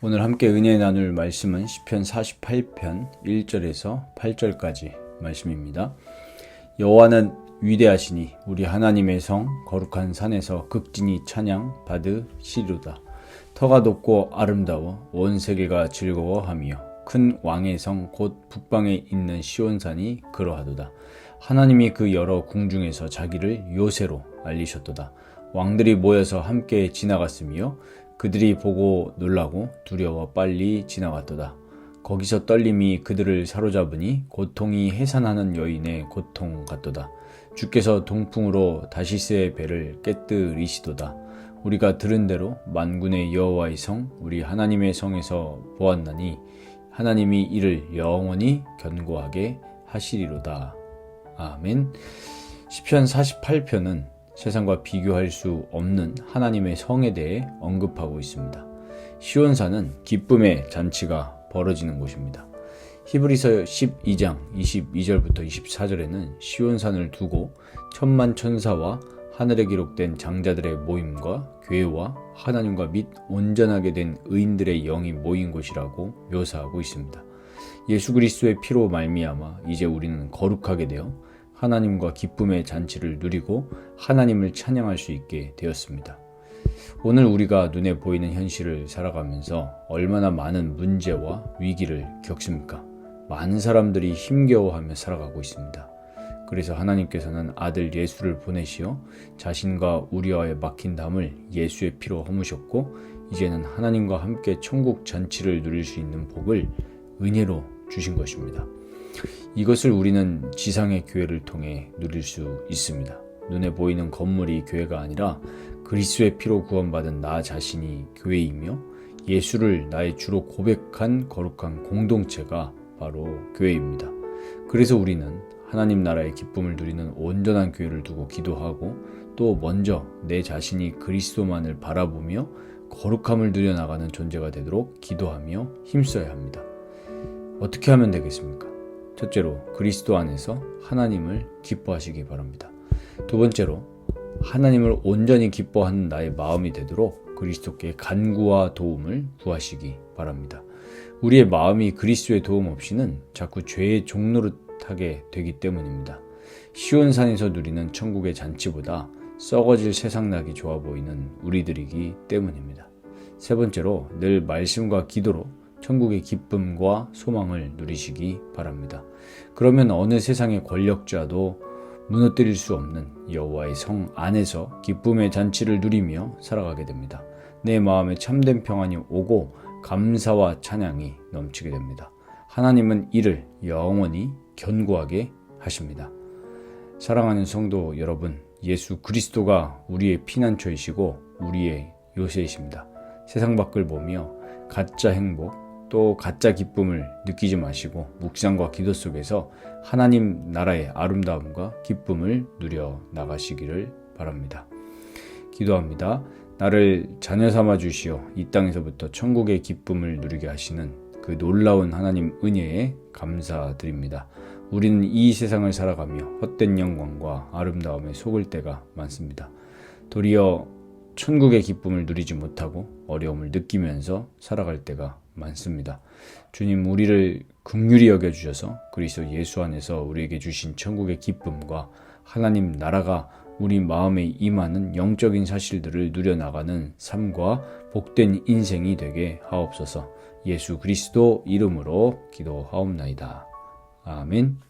오늘 함께 은혜 나눌 말씀은 시편 48편 1절에서 8절까지 말씀입니다. 여호와는 위대하시니 우리 하나님의 성 거룩한 산에서 극진히 찬양 받으시리로다. 터가 높고 아름다워 온 세계가 즐거워하며 큰 왕의 성 곧 북방에 있는 시온산이 그러하도다. 하나님이 그 여러 궁중에서 자기를 요새로 알리셨도다. 왕들이 모여서 함께 지나갔으며 그들이 보고 놀라고 두려워 빨리 지나갔도다. 거기서 떨림이 그들을 사로잡으니 고통이 해산하는 여인의 고통 같도다. 주께서 동풍으로 다시스의 배를 깨뜨리시도다. 우리가 들은 대로 만군의 여호와의 성 우리 하나님의 성에서 보았나니 하나님이 이를 영원히 견고하게 하시리로다. 아멘. 시편 48편은 세상과 비교할 수 없는 하나님의 성에 대해 언급하고 있습니다. 시온산은 기쁨의 잔치가 벌어지는 곳입니다. 히브리서 12장 22절부터 24절에는 시온산을 두고 천만 천사와 하늘에 기록된 장자들의 모임과 교회와 하나님과 및 온전하게 된 의인들의 영이 모인 곳이라고 묘사하고 있습니다. 예수 그리스도의 피로 말미암아 이제 우리는 거룩하게 되어 하나님과 기쁨의 잔치를 누리고 하나님을 찬양할 수 있게 되었습니다. 오늘 우리가 눈에 보이는 현실을 살아가면서 얼마나 많은 문제와 위기를 겪습니까? 많은 사람들이 힘겨워하며 살아가고 있습니다. 그래서 하나님께서는 아들 예수를 보내시어 자신과 우리와의 막힌 담을 예수의 피로 허무셨고 이제는 하나님과 함께 천국 잔치를 누릴 수 있는 복을 은혜로 주신 것입니다. 이것을 우리는 지상의 교회를 통해 누릴 수 있습니다. 눈에 보이는 건물이 교회가 아니라 그리스도의 피로 구원받은 나 자신이 교회이며 예수를 나의 주로 고백한 거룩한 공동체가 바로 교회입니다. 그래서 우리는 하나님 나라의 기쁨을 누리는 온전한 교회를 두고 기도하고 또 먼저 내 자신이 그리스도만을 바라보며 거룩함을 누려나가는 존재가 되도록 기도하며 힘써야 합니다. 어떻게 하면 되겠습니까? 첫째로 그리스도 안에서 하나님을 기뻐하시기 바랍니다. 두 번째로 하나님을 온전히 기뻐하는 나의 마음이 되도록 그리스도께 간구와 도움을 구하시기 바랍니다. 우리의 마음이 그리스도의 도움 없이는 자꾸 죄의 종노릇하게 되기 때문입니다. 시온산에서 누리는 천국의 잔치보다 썩어질 세상나기 좋아 보이는 우리들이기 때문입니다. 세 번째로 늘 말씀과 기도로 천국의 기쁨과 소망을 누리시기 바랍니다. 그러면 어느 세상의 권력자도 무너뜨릴 수 없는 여호와의 성 안에서 기쁨의 잔치를 누리며 살아가게 됩니다. 내 마음에 참된 평안이 오고 감사와 찬양이 넘치게 됩니다. 하나님은 이를 영원히 견고하게 하십니다. 사랑하는 성도 여러분, 예수 그리스도가 우리의 피난처이시고 우리의 요새이십니다. 세상 밖을 보며 가짜 행복, 또 가짜 기쁨을 느끼지 마시고 묵상과 기도 속에서 하나님 나라의 아름다움과 기쁨을 누려 나가시기를 바랍니다. 기도합니다. 나를 자녀 삼아 주시어 이 땅에서부터 천국의 기쁨을 누리게 하시는 그 놀라운 하나님 은혜에 감사드립니다. 우리는 이 세상을 살아가며 헛된 영광과 아름다움에 속을 때가 많습니다. 도리어 천국의 기쁨을 누리지 못하고 어려움을 느끼면서 살아갈 때가 많습니다. 주님 우리를 긍휼히 여겨 주셔서 그리스도 예수 안에서 우리에게 주신 천국의 기쁨과 하나님 나라가 우리 마음에 임하는 영적인 사실들을 누려나가는 삶과 복된 인생이 되게 하옵소서 예수 그리스도 이름으로 기도하옵나이다. 아멘.